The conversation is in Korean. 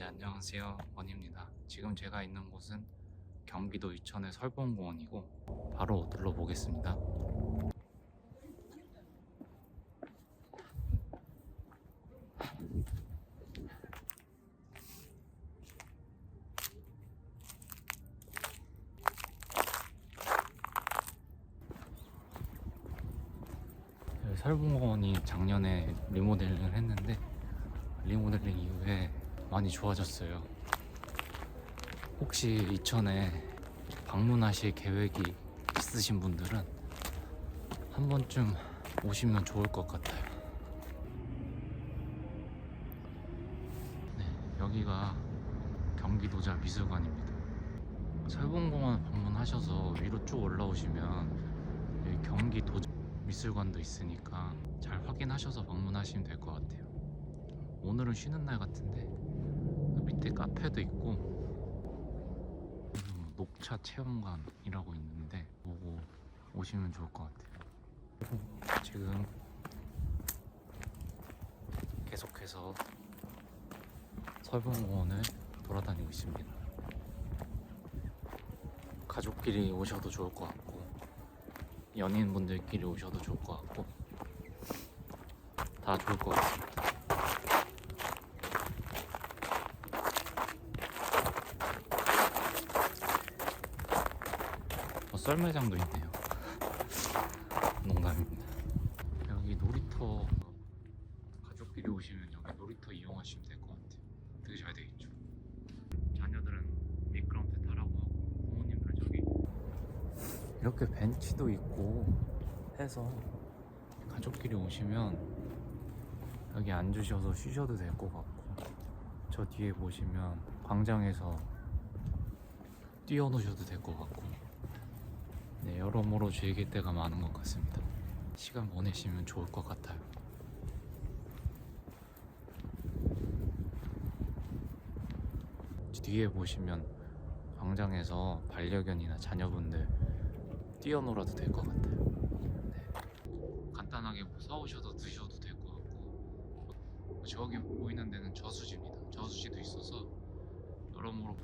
네, 안녕하세요. 원입니다. 지금 제가 있는 곳은 경기도 이천의 설봉공원이고 바로 둘러보겠습니다. 네, 설봉공원이 작년에 리모델링을 했는데 리모델링 이후에 많이 좋아졌어요. 혹시 이천에 방문하실 계획이 있으신 분들은 한 번쯤 오시면 좋을 것 같아요. 네, 여기가 경기도자 미술관입니다. 설봉공원 방문하셔서 위로 쭉 올라오시면 경기도자 미술관도 있으니까 잘 확인하셔서 방문하시면 될 것 같아요. 오늘은 쉬는 날 같은데 그 밑에 카페도 있고 뭐 녹차 체험관이라고 있는데 보고 오시면 좋을 것 같아요. 지금 계속해서 설봉공원을 돌아다니고 있습니다. 가족끼리 오셔도 좋을 것 같고 연인분들끼리 오셔도 좋을 것 같고 다 좋을 것 같습니다. 어, 썰매장도 있네요. 농담입니다. 여기 놀이터 가족끼리 오시면 여기 놀이터 이용하시면 될 것 같아요. 되게 잘돼 있죠. 자녀들은 미끄럼틀 타라고 하고 부모님들 저기 이렇게 벤치도 있고 해서 가족끼리 오시면 여기 앉으셔서 쉬셔도 될 것 같고 저 뒤에 보시면 광장에서 뛰어노셔도 될 것 같고 네, 여러모로 즐길 때가 많은 것 같습니다. 시간 보내시면 좋을 것 같아요. 뒤에 보시면 광장에서 반려견이나 자녀분들 뛰어놀아도 될 것 같아요. 네. 간단하게 뭐 사오셔도 드셔도 될 것 같고 저기 보이는 데는 저수지입니다. 저수지도 있어서 여러모로